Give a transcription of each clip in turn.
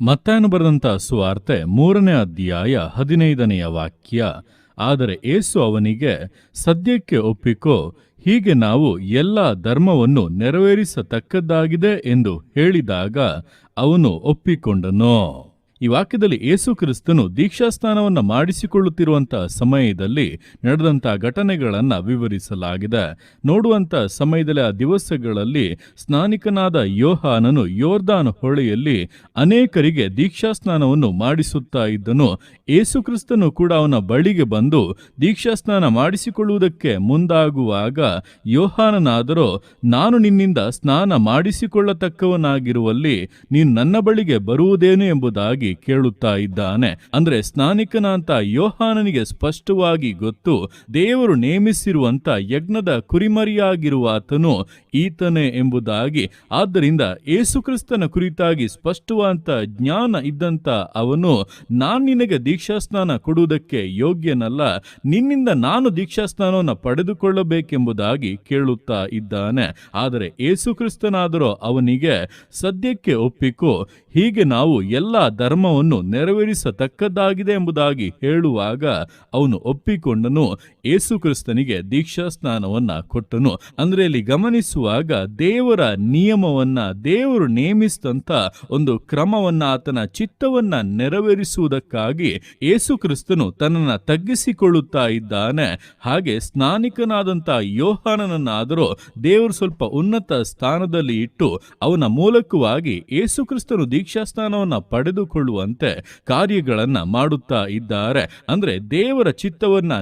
ಮತ್ತಾಯನು ಬರೆದಂಥ ಸುವಾರ್ತೆ ಮೂರನೇ ಅಧ್ಯಾಯ ಹದಿನೈದನೆಯ ವಾಕ್ಯ. ಆದರೆ ಏಸು ಅವನಿಗೆ, ಸದ್ಯಕ್ಕೆ ಒಪ್ಪಿಕೋ, ಹೀಗೆ ನಾವು ಎಲ್ಲ ಧರ್ಮವನ್ನು ನೆರವೇರಿಸತಕ್ಕದ್ದಾಗಿದೆ ಎಂದು ಹೇಳಿದಾಗ ಅವನು ಒಪ್ಪಿಕೊಂಡನು. ಈ ವಾಕ್ಯದಲ್ಲಿ ಯೇಸು ಕ್ರಿಸ್ತನು ದೀಕ್ಷಾಸ್ನಾನವನ್ನು ಮಾಡಿಸಿಕೊಳ್ಳುತ್ತಿರುವಂತಹ ಸಮಯದಲ್ಲಿ ನಡೆದಂಥ ಘಟನೆಗಳನ್ನು ವಿವರಿಸಲಾಗಿದೆ. ನೋಡುವಂಥ ಸಮಯದಲ್ಲಿ ಆ ದಿವಸಗಳಲ್ಲಿ ಸ್ನಾನಿಕನಾದ ಯೋಹಾನನು ಯೋರ್ದಾನ್ ಹೊಳೆಯಲ್ಲಿ ಅನೇಕರಿಗೆ ದೀಕ್ಷಾಸ್ನಾನವನ್ನು ಮಾಡಿಸುತ್ತಾ ಇದ್ದನು. ಏಸು ಕ್ರಿಸ್ತನು ಕೂಡ ಅವನ ಬಳಿಗೆ ಬಂದು ದೀಕ್ಷಾಸ್ನಾನ ಮಾಡಿಸಿಕೊಳ್ಳುವುದಕ್ಕೆ ಮುಂದಾಗುವಾಗ ಯೋಹಾನನಾದರೂ, ನಾನು ನಿನ್ನಿಂದ ಸ್ನಾನ ಮಾಡಿಸಿಕೊಳ್ಳತಕ್ಕವನಾಗಿರುವಲ್ಲಿ ನೀನು ನನ್ನ ಬಳಿಗೆ ಬರುವುದೇನು ಎಂಬುದಾಗಿ ಕೇಳುತ್ತಾ ಇದ್ದಾನೆ. ಅಂದ್ರೆ ಸ್ನಾನಿಕನಂತ ಯೋಹಾನನಿಗೆ ಸ್ಪಷ್ಟವಾಗಿ ಗೊತ್ತು, ದೇವರು ನೇಮಿಸಿರುವಂತ ಯಜ್ಞದ ಕುರಿಮರಿಯಾಗಿರುವ ಆತನು ಈತನೇ ಎಂಬುದಾಗಿ. ಆದ್ದರಿಂದ ಯೇಸುಕ್ರಿಸ್ತನ ಕುರಿತಾಗಿ ಸ್ಪಷ್ಟವಾದಂತ ಜ್ಞಾನ ಇದ್ದಂತ ಅವನು, ನಾನ್ ನಿನಗೆ ದೀಕ್ಷಾಸ್ನಾನ ಕೊಡುವುದಕ್ಕೆ ಯೋಗ್ಯನಲ್ಲ, ನಿನ್ನಿಂದ ನಾನು ದೀಕ್ಷಾಸ್ನಾನವನ್ನು ಪಡೆದುಕೊಳ್ಳಬೇಕೆಂಬುದಾಗಿ ಕೇಳುತ್ತಾ ಇದ್ದಾನೆ. ಆದರೆ ಯೇಸುಕ್ರಿಸ್ತನಾದರೂ ಅವನಿಗೆ, ಸದ್ಯಕ್ಕೆ ಒಪ್ಪಿಕೋ, ಹೀಗೆ ನಾವು ಎಲ್ಲ ಧರ್ಮವನ್ನು ನೆರವೇರಿಸತಕ್ಕದ್ದಾಗಿದೆ ಎಂಬುದಾಗಿ ಹೇಳುವಾಗ ಅವನು ಒಪ್ಪಿಕೊಂಡನು. ಏಸು ಕ್ರಿಸ್ತನಿಗೆ ದೀಕ್ಷಾ ಸ್ನಾನವನ್ನ ಕೊಟ್ಟನು. ಅಂದ್ರೆ ಇಲ್ಲಿ ಗಮನಿಸುವಾಗ ದೇವರ ನಿಯಮವನ್ನ ದೇವರು ನೇಮಿಸಿದಂತ ಒಂದು ಕ್ರಮವನ್ನ ಆತನ ಚಿತ್ತವನ್ನ ನೆರವೇರಿಸುವುದಕ್ಕಾಗಿ ಏಸು ಕ್ರಿಸ್ತನು ತನ್ನನ್ನ ತಗ್ಗಿಸಿಕೊಳ್ಳುತ್ತಾ ಇದ್ದಾನೆ. ಹಾಗೆ ಸ್ನಾನಿಕನಾದಂತ ಯೋಹಾನನನ್ನಾದರೂ ದೇವರು ಸ್ವಲ್ಪ ಉನ್ನತ ಸ್ಥಾನದಲ್ಲಿ ಇಟ್ಟು ಅವನ ಮೂಲಕವಾಗಿ ಏಸು ಕ್ರಿಸ್ತನು ದೀಕ್ಷಾ ಸ್ನಾನವನ್ನ ಪಡೆದುಕೊಳ್ಳುವಂತೆ ಕಾರ್ಯಗಳನ್ನ ಮಾಡುತ್ತಾ ಇದ್ದಾರೆ. ಅಂದ್ರೆ ದೇವರ ಚಿತ್ತವನ್ನ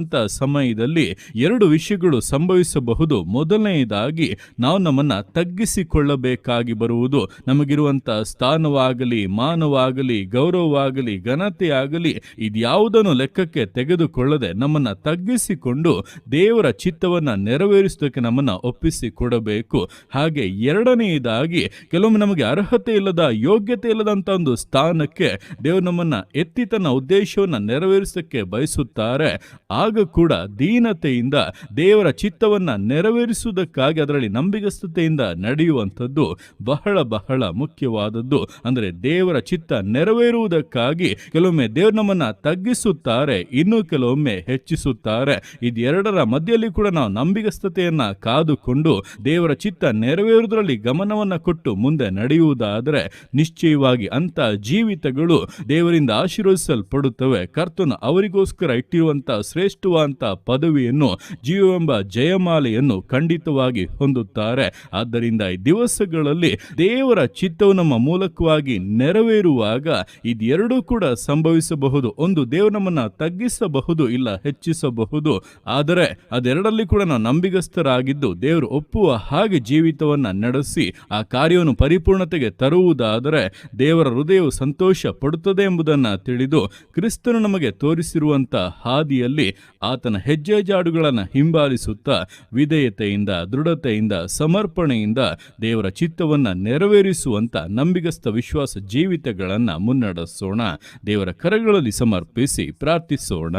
ನೆರವೇರಿಸುವಂತ ಸಮಯದಲ್ಲಿ ಎರಡು ವಿಷಯಗಳು ಸಂಭವಿಸಬಹುದು. ಮೊದಲನೆಯದಾಗಿ ನಾವು ನಮ್ಮನ್ನ ತಗ್ಗಿಸಿಕೊಳ್ಳಬೇಕಾಗಿ ಬರುವುದು. ನಮಗಿರುವಂತ ಸ್ಥಾನವಾಗಲಿ, ಮಾನವಾಗಲಿ, ಗೌರವವಾಗಲಿ, ಘನತೆಯಾಗಲಿ ಇದ್ಯಾವುದನ್ನು ಲೆಕ್ಕಕ್ಕೆ ತೆಗೆದುಕೊಳ್ಳದೆ ನಮ್ಮನ್ನ ತಗ್ಗಿಸಿಕೊಂಡು ದೇವರ ಚಿತ್ತವನ್ನ ನೆರವೇರಿಸೋದಕ್ಕೆ ನಮ್ಮನ್ನ ಒಪ್ಪಿಸಿಕೊಡಬೇಕು. ಹಾಗೆ ಎರಡನೆಯದಾಗಿ ಕೆಲವೊಮ್ಮೆ ನಮಗೆ ಅರ್ಹತೆ ಇಲ್ಲದ, ಯೋಗ್ಯತೆ ಇಲ್ಲದಂತ ಒಂದು ಸ್ಥಾನಕ್ಕೆ ದೇವರು ನಮ್ಮನ್ನ ಎತ್ತಿ ತನ್ನ ಉದ್ದೇಶವನ್ನ ನೆರವೇರಿಸಕ್ಕೆ ಬಯಸುತ್ತಾರೆ. ಆಗ ಕೂಡ ದೀನತೆಯಿಂದ ದೇವರ ಚಿತ್ತವನ್ನ ನೆರವೇರಿಸುವುದಕ್ಕಾಗಿ ಅದರಲ್ಲಿ ನಂಬಿಗಸ್ತತೆಯಿಂದ ನಡೆಯುವಂಥದ್ದು ಬಹಳ ಬಹಳ ಮುಖ್ಯವಾದದ್ದು. ಅಂದರೆ ದೇವರ ಚಿತ್ತ ನೆರವೇರುವುದಕ್ಕಾಗಿ ಕೆಲವೊಮ್ಮೆ ದೇವರು ನಮ್ಮನ್ನು ತಗ್ಗಿಸುತ್ತಾರೆ, ಇನ್ನು ಕೆಲವೊಮ್ಮೆ ಹೆಚ್ಚಿಸುತ್ತಾರೆ. ಇದೆರಡರ ಮಧ್ಯದಲ್ಲಿ ಕೂಡ ನಾವು ನಂಬಿಗಸ್ತತೆಯನ್ನು ಕಾದುಕೊಂಡು ದೇವರ ಚಿತ್ತ ನೆರವೇರುವುದರಲ್ಲಿ ಗಮನವನ್ನು ಕೊಟ್ಟು ಮುಂದೆ ನಡೆಯುವುದಾದರೆ ನಿಶ್ಚಯವಾಗಿ ಅಂತ ಜೀವಿತಗಳು ದೇವರಿಂದ ಆಶೀರ್ವದಿಸಲ್ಪಡುತ್ತವೆ. ಕರ್ತನು ಅವರಿಗೋಸ್ಕರ ಇಟ್ಟಿರುವಂತ ಶ್ರೇಷ್ಠವಾದಂತ ಪದವಿಯನ್ನು, ಜೀವವೆಂಬ ಜಯಮಾಲೆಯನ್ನು ಖಂಡಿತವಾಗಿ ಹೊಂದುತ್ತಾರೆ. ಆದ್ದರಿಂದ ಈ ದಿವಸಗಳಲ್ಲಿ ದೇವರ ಚಿತ್ತವು ನಮ್ಮ ಮೂಲಕವಾಗಿ ನೆರವೇರುವಾಗ ಇದೆರಡೂ ಕೂಡ ಸಂಭವಿಸಬಹುದು. ಒಂದು ದೇವರು ನಮ್ಮನ್ನು ತಗ್ಗಿಸಬಹುದು, ಇಲ್ಲ ಹೆಚ್ಚಿಸಬಹುದು. ಆದರೆ ಅದೆರಡಲ್ಲಿ ಕೂಡ ನಾವು ನಂಬಿಗಸ್ತರಾಗಿದ್ದು ದೇವರು ಒಪ್ಪುವ ಹಾಗೆ ಜೀವಿತವನ್ನು ನಡೆಸಿ ಆ ಕಾರ್ಯವನ್ನು ಪರಿಪೂರ್ಣತೆಗೆ ತರುವುದಾದರೆ ದೇವರ ಹೃದಯವು ಸಂತೋಷ ಪಡುತ್ತದೆ ಎಂಬುದನ್ನು ತಿಳಿದು ಕ್ರಿಸ್ತನು ನಮಗೆ ತೋರಿಸಿರುವಂಥ ಹಾದಿಯಲ್ಲಿ ಆತನ ಹೆಜ್ಜೆ ಜಾಡುಗಳನ್ನು ಹಿಂಬಾಲಿಸುತ್ತಾ ವಿಧೇಯತೆಯಿಂದ, ದೃಢತೆಯಿಂದ, ಸಮರ್ಪಣೆಯಿಂದ ದೇವರ ಚಿತ್ತವನ್ನ ನೆರವೇರಿಸುವಂತ ನಂಬಿಗಸ್ತ ವಿಶ್ವಾಸ ಜೀವಿತಗಳನ್ನು ಮುನ್ನಡೆಸೋಣ. ದೇವರ ಕರಗಳಲ್ಲಿ ಸಮರ್ಪಿಸಿ ಪ್ರಾರ್ಥಿಸೋಣ.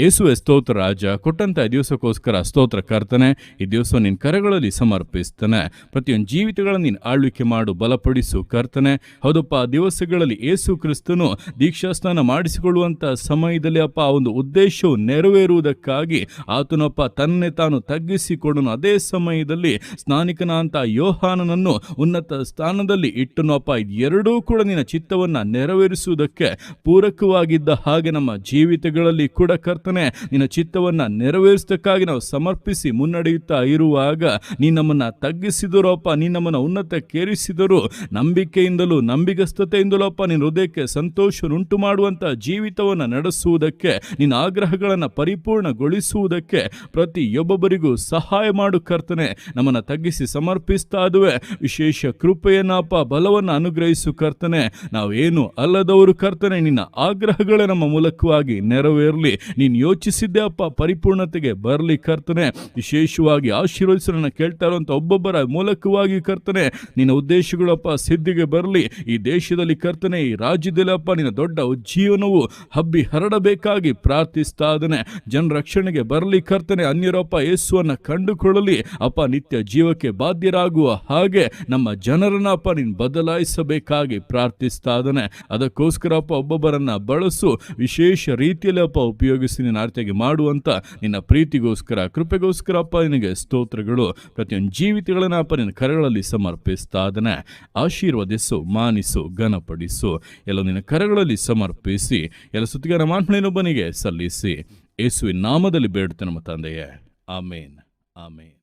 ಯೇಸುವೆ ಸ್ತೋತ್ರ ರಾಜ, ಕೊಟ್ಟಂತ ಈ ದಿವಸಕ್ಕೋಸ್ಕರ ಸ್ತೋತ್ರ ಕರ್ತನೆ, ಈ ದಿವಸ ನಿನ್ನ ಕರೆಗಳಲ್ಲಿ ಸಮರ್ಪಿಸ್ತಾನೆ. ಪ್ರತಿಯೊಂದು ಜೀವಿತಗಳನ್ನು ನೀನು ಆಳ್ವಿಕೆ ಮಾಡು, ಬಲಪಡಿಸು ಕರ್ತನೆ. ಹೌದಪ್ಪ ದಿವಸಗಳಲ್ಲಿ ಏಸು ಕ್ರಿಸ್ತನು ದೀಕ್ಷಾಸ್ನಾನ ಮಾಡಿಸಿಕೊಳ್ಳುವಂಥ ಸಮಯದಲ್ಲಿ ಅಪ್ಪ, ಆ ಒಂದು ಉದ್ದೇಶವು ನೆರವೇರುವುದಕ್ಕಾಗಿ ಆತನಪ್ಪ ತನ್ನೇ ತಾನು ತಗ್ಗಿಸಿಕೊಡನು. ಅದೇ ಸಮಯದಲ್ಲಿ ಸ್ನಾನಿಕನ ಅಂತ ಯೋಹಾನನನ್ನು ಉನ್ನತ ಸ್ಥಾನದಲ್ಲಿ ಇಟ್ಟನು. ಅಪ್ಪ ಎರಡೂ ಕೂಡ ನಿನ್ನ ಚಿತ್ತವನ್ನ ನೆರವೇರಿಸುವುದಕ್ಕೆ ಪೂರಕವಾಗಿದ್ದ ಹಾಗೆ ನಮ್ಮ ಜೀವಿತಗಳಲ್ಲಿ ಕೂಡ ಕರ್ತನೆ ನಿನ್ನ ಚಿತ್ತವನ್ನು ನೆರವೇರಿಸದಕ್ಕಾಗಿ ನಾವು ಸಮರ್ಪಿಸಿ ಮುನ್ನಡೆಯುತ್ತಾ ಇರುವಾಗ ನೀ ನಮ್ಮನ್ನು ತಗ್ಗಿಸಿದರೋಪ್ಪ ನೀ ನೀ ಉನ್ನತ ಉನ್ನತಕ್ಕೇರಿಸಿದರು ನಂಬಿಕೆಯಿಂದಲೂ ನಂಬಿಗಸ್ತತೆಯಿಂದಲೋಪ್ಪ ನಿನ್ನ ಹೃದಯಕ್ಕೆ ಸಂತೋಷವನ್ನುಂಟು ಮಾಡುವಂತ ಜೀವಿತವನ್ನು ನಡೆಸುವುದಕ್ಕೆ, ನಿನ್ನ ಆಗ್ರಹಗಳನ್ನು ಪರಿಪೂರ್ಣಗೊಳಿಸುವುದಕ್ಕೆ ಪ್ರತಿಯೊಬ್ಬೊಬ್ಬರಿಗೂ ಸಹಾಯ ಮಾಡು ಕರ್ತನೆ. ನಮ್ಮನ್ನ ತಗ್ಗಿಸಿ ಸಮರ್ಪಿಸ್ತಾ ಇದುವೆ ವಿಶೇಷ ಕೃಪೆಯನ್ನಪ್ಪ ಬಲವನ್ನು ಅನುಗ್ರಹಿಸು ಕರ್ತನೆ. ನಾವೇನು ಅಲ್ಲದವರು ಕರ್ತನೆ, ನಿನ್ನ ಆಗ್ರಹಗಳೇ ನಮ್ಮ ಮೂಲಕವಾಗಿ ನೆರವೇರಲಿ. ನೀ ನೀನು ಯೋಚಿಸಿದ್ದೆ ಅಪ್ಪ, ಪರಿಪೂರ್ಣತೆಗೆ ಬರಲಿ ಕರ್ತನೆ. ವಿಶೇಷವಾಗಿ ಆಶೀರ್ವದಿಸೋಣ ಕೇಳ್ತಾ ಇರುವಂಥ ಒಬ್ಬೊಬ್ಬರ ಮೂಲಕವಾಗಿ ಕರ್ತನೆ, ನಿನ್ನ ಉದ್ದೇಶಗಳಪ್ಪ ಸಿದ್ಧಿಗೆ ಬರಲಿ. ಈ ದೇಶದಲ್ಲಿ ಕರ್ತನೆ, ಈ ರಾಜ್ಯದಲ್ಲಿ ಅಪ್ಪ ನಿನ್ನ ದೊಡ್ಡ ಉಜ್ಜೀವನವು ಹಬ್ಬಿ ಹರಡಬೇಕಾಗಿ ಪ್ರಾರ್ಥಿಸ್ತಾ ಇದ್ದಾನೆ. ಜನ ರಕ್ಷಣೆಗೆ ಬರಲಿ ಕರ್ತನೆ ಅನ್ಯರಪ್ಪ ಯೇಸುವನ್ನು ಕಂಡುಕೊಳ್ಳಲಿ. ಅಪ್ಪ ನಿತ್ಯ ಜೀವಕ್ಕೆ ಬಾಧ್ಯರಾಗುವ ಹಾಗೆ ನಮ್ಮ ಜನರನ್ನ ಅಪ್ಪ ನೀನು ಬದಲಾಯಿಸಬೇಕಾಗಿ ಪ್ರಾರ್ಥಿಸ್ತಾ ಇದ್ದಾನೆ. ಅದಕ್ಕೋಸ್ಕರ ಅಪ್ಪ ಒಬ್ಬೊಬ್ಬರನ್ನ ಬಳಸು. ವಿಶೇಷ ರೀತಿಯಲ್ಲಿ ಅಪ್ಪ ಉಪಯೋಗಿಸಿ ನಿನ್ನ ಆರತಿಯಾಗಿ ಮಾಡುವಂತ ನಿನ್ನ ಪ್ರೀತಿಗೋಸ್ಕರ, ಕೃಪೆಗೋಸ್ಕರ ಅಪ್ಪ, ನಿನಗೆ ಸ್ತೋತ್ರಗಳು. ಪ್ರತಿಯೊಂದು ಜೀವಿತಗಳನ್ನ ಅಪ್ಪ, ನಿನ್ನ ಕರಗಳಲ್ಲಿ ಸಮರ್ಪಿಸ್ತಾ ಇದ್ದಾನೆ. ಆಶೀರ್ವದಿಸು, ಮಾನಿಸು, ಘನಪಡಿಸು. ಎಲ್ಲ ನಿನ್ನ ಕರಗಳಲ್ಲಿ ಸಮರ್ಪಿಸಿ, ಎಲ್ಲ ಸುತ್ತಿಗಾರ ಮಾನ್ಮಳೆನೊಬ್ಬನಿಗೆ ಸಲ್ಲಿಸಿ. ಯೇಸುವಿನ ನಾಮದಲ್ಲಿ ಬೇಡುತ್ತೆ ನಮ್ಮ ತಂದೆಯೇ. ಆಮೇನ್. ಆಮೇನ್.